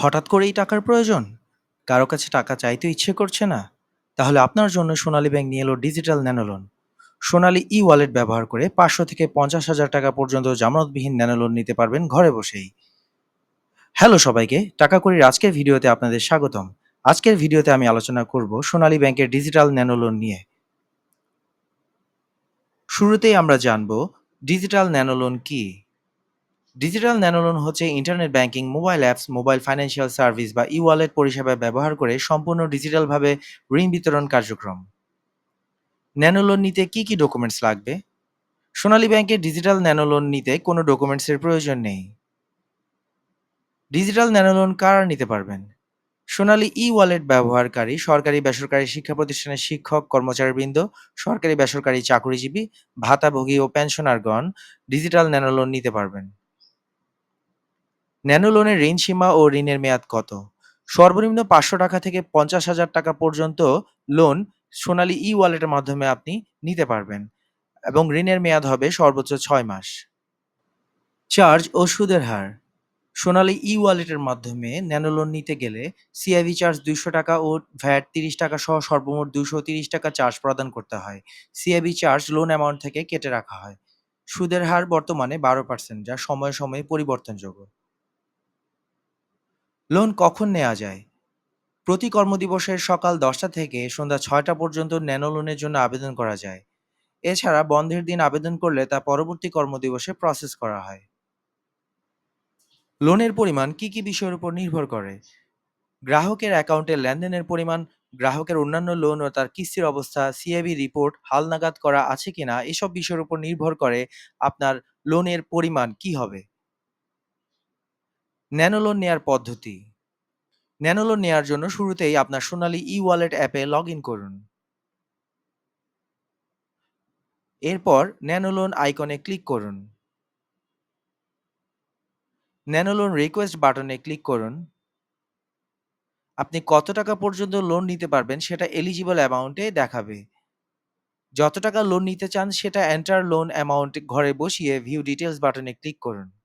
হঠাৎ করেই টাকার প্রয়োজন? কারও কাছে টাকা চাইতে ইচ্ছে করছে না? তাহলে আপনার জন্য সোনালী ব্যাংক নিয়ে এলো digital nano loan. Sonali e-wallet ব্যবহার করে ৫০০ থেকে ৫০,০০০ টাকা পর্যন্ত জামানতবিহীন ন্যানো লোন নিতে পারবেন ঘরে বসেই। হ্যালো সবাইকে, টাকা কড়ির আজকের ভিডিওতে আপনাদের স্বাগতম। আজকের ভিডিওতে আমি আলোচনা করব সোনালী ব্যাংকের ডিজিটাল ন্যানো লোন নিয়ে। শুরুতেই আমরা জানব ডিজিটাল ন্যানো লোন কি? ডিজিটাল ন্যানো লোন হচ্ছে internet banking, mobile apps, mobile financial service বা ই-ওয়ালেট পরিষেবা ব্যবহার করে সম্পূর্ণ ডিজিটালভাবে ঋণ বিতরণ কার্যক্রম। ন্যানো লোন নিতে কি কি ডকুমেন্টস লাগবে? সোনালী ব্যাংকের ডিজিটাল ন্যানো লোন নিতে কোনো ডকুমেন্টসের প্রয়োজন নেই। ডিজিটাল ন্যানো লোন কারা নিতে পারবেন? সোনালী ই-ওয়ালেট ব্যবহারকারী সরকারি বেসরকারি শিক্ষা প্রতিষ্ঠানের শিক্ষক কর্মচারীবৃন্দ, সরকারি বেসরকারি চাকুরিজীবী, ভাতাভোগী ও পেনশনারগণ ডিজিটাল ন্যানো লোন নিতে পারবেন। ন্যানো লোনের ঋণ সীমা ও ঋণের মেয়াদ কত? সর্বনিম্ন পাঁচশো টাকা থেকে পঞ্চাশ হাজার টাকা পর্যন্ত লোন সোনালী ই-ওয়ালেটের মাধ্যমে আপনি নিতে পারবেন এবং ঋণের মেয়াদ হবে সর্বোচ্চ ছয় মাস। চার্জ ও সুদের হার সোনালী ই-ওয়ালেটের মাধ্যমে ন্যানো লোন নিতে গেলে সিআইভি চার্জ দুইশো টাকা ও ভ্যাট তিরিশ টাকা সহ সর্বমোট দুশো তিরিশ টাকা চার্জ প্রদান করতে হয়। সিআইভি চার্জ লোন অ্যামাউন্ট থেকে কেটে রাখা হয়। সুদের হার বর্তমানে বারো পার্সেন্ট, যা সময়ে সময়ে পরিবর্তনযোগ্য। লোন কখন নেওয়া যায়? প্রতি কর্মদিবসের সকাল দশটা থেকে সন্ধ্যা ছয়টা পর্যন্ত ন্যানো লোনের জন্য আবেদন করা যায়। এছাড়া বন্ধের দিন আবেদন করলে তা পরবর্তী কর্মদিবসে প্রসেস করা হয়। লোনের পরিমাণ কি কি বিষয়ের উপর নির্ভর করে? গ্রাহকের অ্যাকাউন্টে লেনদেনের পরিমাণ, গ্রাহকের অন্যান্য লোন ও তার কিস্তির অবস্থা, সিএবি রিপোর্ট হালনাগাদ করা আছে কিনা এসব বিষয়ের উপর নির্ভর করে আপনার লোনের পরিমাণ কি হবে। ন্যানো লোন নেয়ার পদ্ধতি ন্যানো লোন নেয়ার জন্য শুরুতেই আপনার সোনালী ই-ওয়ালেট অ্যাপে লগ ইন করুন। এরপর ন্যানো লোন আইকনে ক্লিক করুন। ন্যানো লোন রিকোয়েস্ট বাটনে ক্লিক করুন। আপনি কত টাকা পর্যন্ত লোন নিতে পারবেন সেটা এলিজিবল অ্যামাউন্টে দেখাবে। যত টাকা লোন নিতে চান সেটা এন্টার লোন অ্যামাউন্ট ঘরে বসিয়ে ভিউ ডিটেলস বাটনে ক্লিক করুন।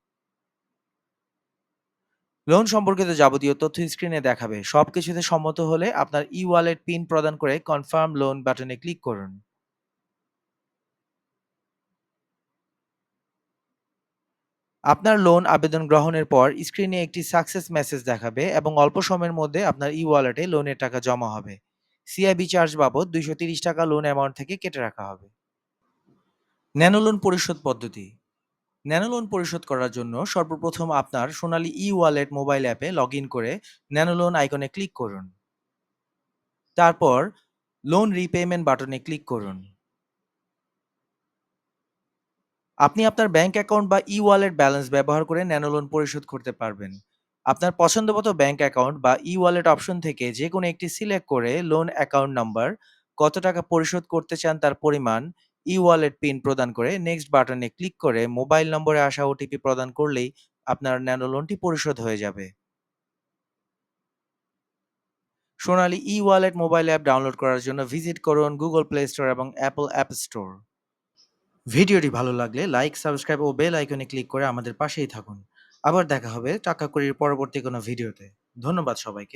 লোন সম্পর্কিত যাবতীয় তথ্য স্ক্রিনে দেখাবে। সবকিছুতে সম্মত হলে আপনার ই-ওয়ালেট পিন প্রদান করে কনফার্ম লোন বাটনে ক্লিক করুন। আপনার লোন আবেদন গ্রহণের পর স্ক্রিনে একটি সাকসেস মেসেজ দেখাবে এবং অল্প সময়ের মধ্যে আপনার ই-ওয়ালেটে লোনের টাকা জমা হবে। সিআইবি চার্জ বাবদ দুইশো টাকা লোন অ্যামাউন্ট থেকে কেটে রাখা হবে। ন্যানো লোন পরিশোধ পদ্ধতি ন্যানো লোন পরিশোধ করার জন্য সর্বপ্রথম আপনার সোনালী ই-ওয়ালেট মোবাইল অ্যাপে লগ ইন করে ন্যানো লোন আইকনে ক্লিক করুন। তারপর লোন রিপেমেন্ট বাটনে ক্লিক করুন। আপনি আপনার ব্যাংক অ্যাকাউন্ট বা ই-ওয়ালেট ব্যালেন্স ব্যবহার করে ন্যানো লোন পরিশোধ করতে পারবেন। আপনার পছন্দমতো ব্যাংক অ্যাকাউন্ট বা ই-ওয়ালেট অপশন থেকে যেকোনো একটি সিলেক্ট করে লোন অ্যাকাউন্ট নাম্বার, কত টাকা পরিশোধ করতে চান তার পরিমাণ, ই-ওয়ালেট পিন প্রদান করে নেক্সট বাটনে ক্লিক করে মোবাইল নম্বরে আসা ওটিপি প্রদান করলেই আপনার ন্যানো লোনটি পরিশোধ হয়ে যাবে। Sonali e-wallet mobile app download করার জন্য ভিজিট করুন গুগল প্লে স্টোর এবং অ্যাপল অ্যাপ স্টোর। ভিডিওটি ভালো লাগলে লাইক, সাবস্ক্রাইব ও বেল আইকনে ক্লিক করে আমাদের পাশেই থাকুন। আবার দেখা হবে টাকা কড়ির পরবর্তী কোনো ভিডিওতে। ধন্যবাদ সবাইকে।